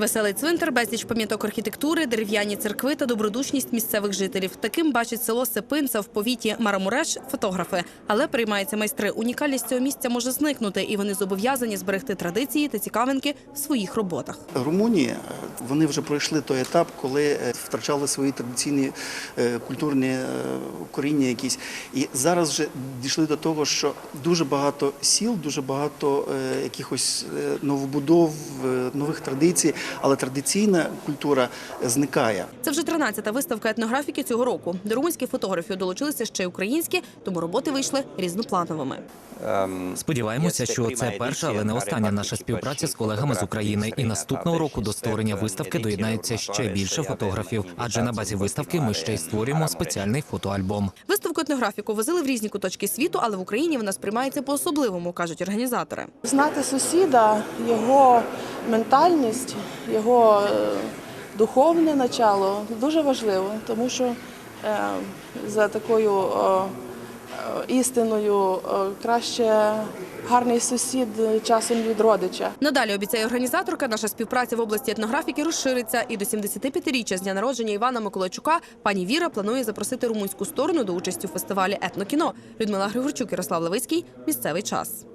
Веселий цвинтар, безліч пам'яток архітектури, дерев'яні церкви та добродушність місцевих жителів. Таким бачить село Сипинца в повіті Марамуреш фотографи. Але приймаються майстри. Унікальність цього місця може зникнути, і вони зобов'язані зберегти традиції та цікавинки в своїх роботах. Румунія вони вже пройшли той етап, коли е, втрачали свої традиційні е, культурні е, коріння якісь. І зараз вже дійшли до того, що дуже багато сіл, дуже багато е, якихось е, новобудов, е, нових традицій, але традиційна культура зникає. Це вже 13-та виставка етнографіки цього року. До румунських фотографів долучилися ще й українські, тому роботи вийшли різноплановими. Сподіваємося, що це перша, але не остання наша співпраця з колегами з України. І наступного року до створення виставки доєднається ще більше фотографів. Адже на базі виставки ми ще й створюємо спеціальний фотоальбом. Виставку етнографіку возили в різні куточки світу, але в Україні вона сприймається по-особливому, кажуть організатори. Знати сусіда, його ментальність, його е, духовне начало дуже важливо, тому що е, за такою е, істиною е, краще гарний сусід часом від родича. Надалі обіцяє організаторка. Наша співпраця в області етнографіки розшириться. І до 75-річчя з дня народження Івана Миколайчука пані Віра планує запросити румунську сторону до участі у фестивалі Етнокіно. Людмила Григорчук, Ярослав Левицький. Місцевий час.